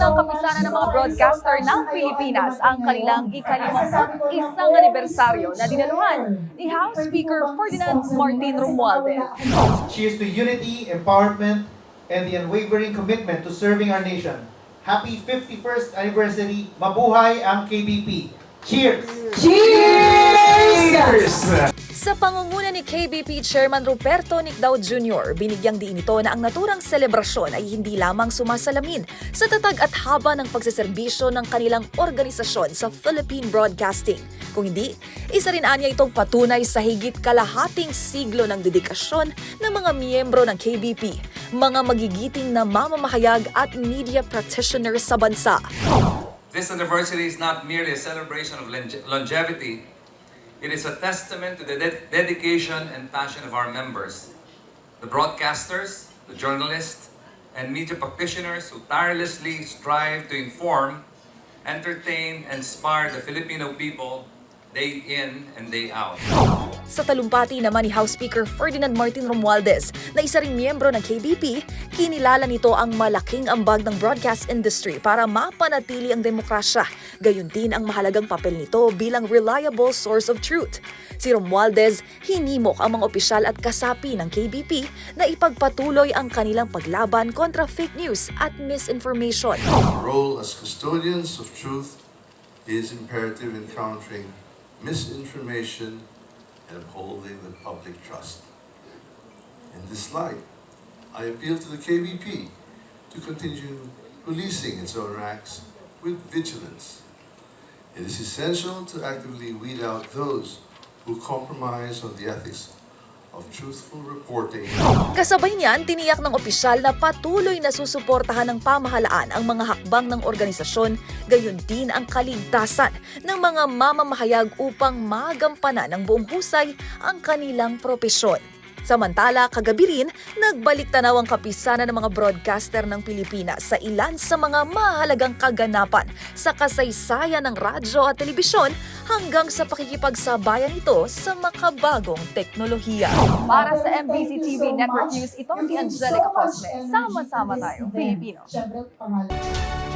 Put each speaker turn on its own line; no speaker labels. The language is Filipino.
ng kapisanan ng mga broadcaster ng Pilipinas ang kanilang ikalimang isang anibersaryo na dinaluhan ni House Speaker Ferdinand Martin Romualdez.
Cheers to unity, empowerment, and the unwavering commitment to serving our nation. Happy 51st anniversary. Mabuhay ang KBP. Cheers!
Sa pangunguna ni KBP Chairman Ruperto Nicdao Jr., binigyang diin ito na ang naturang selebrasyon ay hindi lamang sumasalamin sa tatag at haba ng pagseserbisyo ng kanilang organisasyon sa Philippine Broadcasting. Kung hindi, isa rin anya itong patunay sa higit kalahating siglo ng dedikasyon ng mga miyembro ng KBP, mga magigiting na mamamahayag at media practitioners sa bansa.
This anniversary is not merely a celebration of longe- longevity, it is a testament to the de- dedication and passion of our members, the broadcasters, the journalists, and media practitioners who tirelessly strive to inform, entertain, and inspire the Filipino people day in and day out.
Sa talumpati naman ni House Speaker Ferdinand Martin Romualdez na isa ring miyembro ng KBP, kinilala nito ang malaking ambag ng broadcast industry para mapanatili ang demokrasya. Gayon din ang mahalagang papel nito bilang reliable source of truth. Si Romualdez hinimok ang mga opisyal at kasapi ng KBP na ipagpatuloy ang kanilang paglaban kontra fake news at misinformation.
Our role as custodians of truth is imperative in countering misinformation and upholding the public trust. In this light, I appeal to the KBP to continue policing its own acts with vigilance. It is essential to actively weed out those who compromise on the ethics of truthful reporting
Kasabay niyan, tiniyak ng opisyal na patuloy na susuportahan ng pamahalaan ang mga hakbang ng organisasyon, gayon din ang kaligtasan ng mga mamamahayag upang magampanan ng buong husay ang kanilang propesyon. Samantala, kagabi rin, nagbalik tanaw ang kapisanan ng mga broadcaster ng Pilipinas sa ilan sa mga mahalagang kaganapan sa kasaysayan ng radyo at telebisyon hanggang sa pakikipagsabayan ito sa makabagong teknolohiya. Para sa MBC TV Network News, ito si Angelica Cosme. Sama-sama tayo, Pilipino.
Siyempre, pangalan.